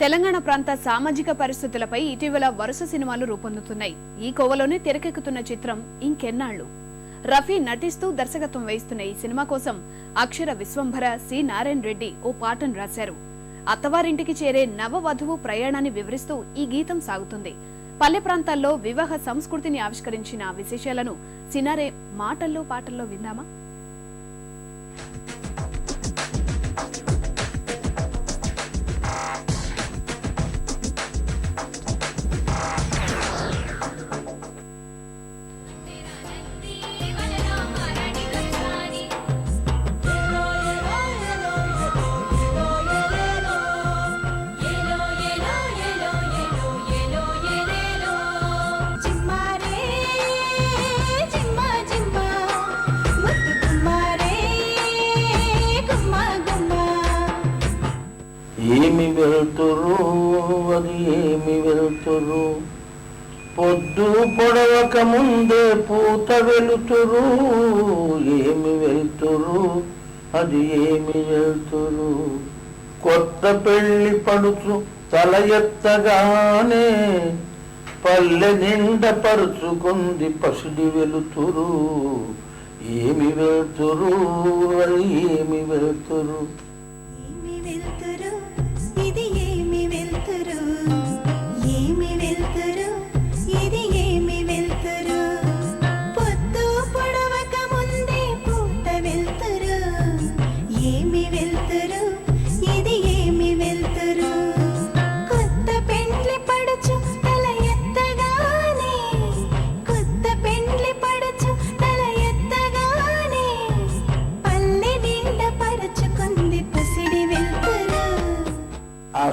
తెలంగాణ ప్రాంత సామాజిక పరిస్థితులపై ఇటీవల వరుస సినిమాలు రూపొందుతున్నాయి. ఈ కోవలోనే తెరకెక్కుతున్న చిత్రం ఇంకెన్నాళ్ళు రఫీ నటిస్తూ దర్శకత్వం వహిస్తున్న ఈ సినిమా కోసం అక్షర విశ్వంభర సి. నారాయణ రెడ్డి ఓ పాటను రాశారు. అత్తవారింటికి చేరే నవవధువు ప్రయాణాన్ని వివరిస్తూ ఈ గీతం సాగుతుంది. పల్లె ప్రాంతాల్లో వివాహ సంస్కృతిని ఆవిష్కరించిన విశేషాలను సినారే మాటల్లో పాటల్లో విందామా? ఏమి వెళ్తురు అది ఏమి వెళ్తురు పొద్దు పొడవక ముందే పూత వెలుతురు ఏమి వెళ్తురు అది ఏమి వెళ్తురు కొత్త పెళ్ళి పడుచు తల ఎత్తగానే పల్లె నిండ పరుచుకుంది పసిడి వెలుతురు. ఏమి వెళ్తురు అది ఏమి వెళ్తురు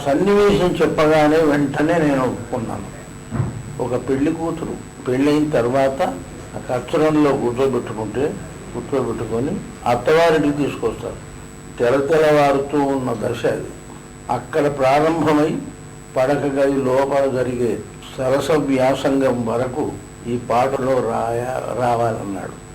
సన్నివేశం చెప్పగానే వెంటనే నేను ఒప్పుకున్నాను. ఒక పెళ్ళి కూతురు పెళ్ళైన తర్వాత ఆ కచ్చరంలో కూర్చోబెట్టుకుంటే కూర్చోబెట్టుకొని అత్తవారింటికి తీసుకొస్తారు. తెల ఉన్న దశ అది. అక్కడ ప్రారంభమై పడక గది లోపల జరిగే సరస వ్యాసంగం వరకు ఈ పాటలో రాయ రావాలన్నాడు.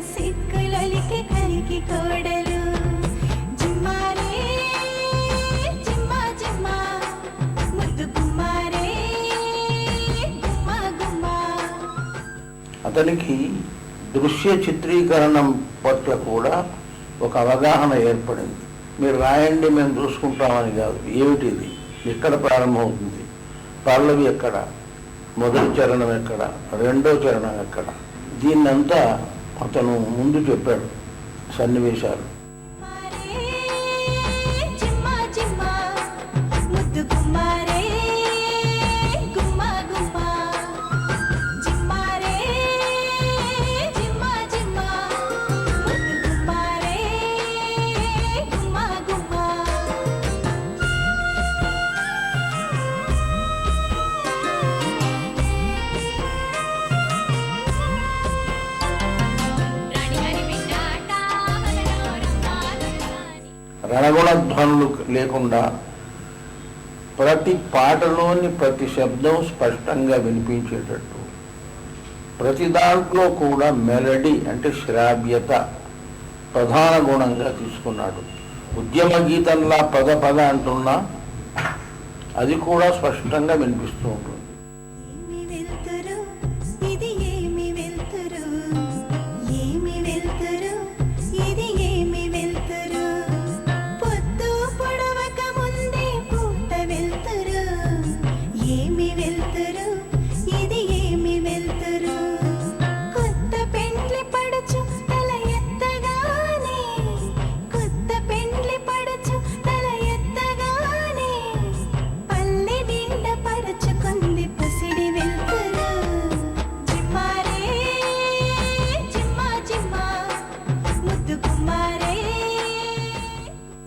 సిక్కులలికి కోడలు. జిమ్మారే జిమ్మా జిమ్మా. ముద్దు గుమ్మా గుమ్మా. అతనికి దృశ్య చిత్రీకరణం పట్ల కూడా ఒక అవగాహన ఏర్పడింది. మీరు రాయండి మేము చూసుకుంటామని కాదు. ఏమిటిది? ఎక్కడ ప్రారంభమవుతుంది? పల్లవి ఎక్కడ? మొదటి చరణం ఎక్కడ? రెండో చరణం ఎక్కడ? దీన్నంతా అతను ముందు చెప్పాడు సన్నివేశాలు. రణగుణధ్వనులు లేకుండా ప్రతి పాటలోని ప్రతి శబ్దం స్పష్టంగా వినిపించేటట్టు. ప్రతి దాంట్లో కూడా మెలడీ అంటే శ్రావ్యత ప్రధాన గుణంగా తీసుకున్నాడు. ఉద్యమ గీతంలా పద పద అంటున్నా అది కూడా స్పష్టంగా వినిపిస్తూ ఉంటుంది.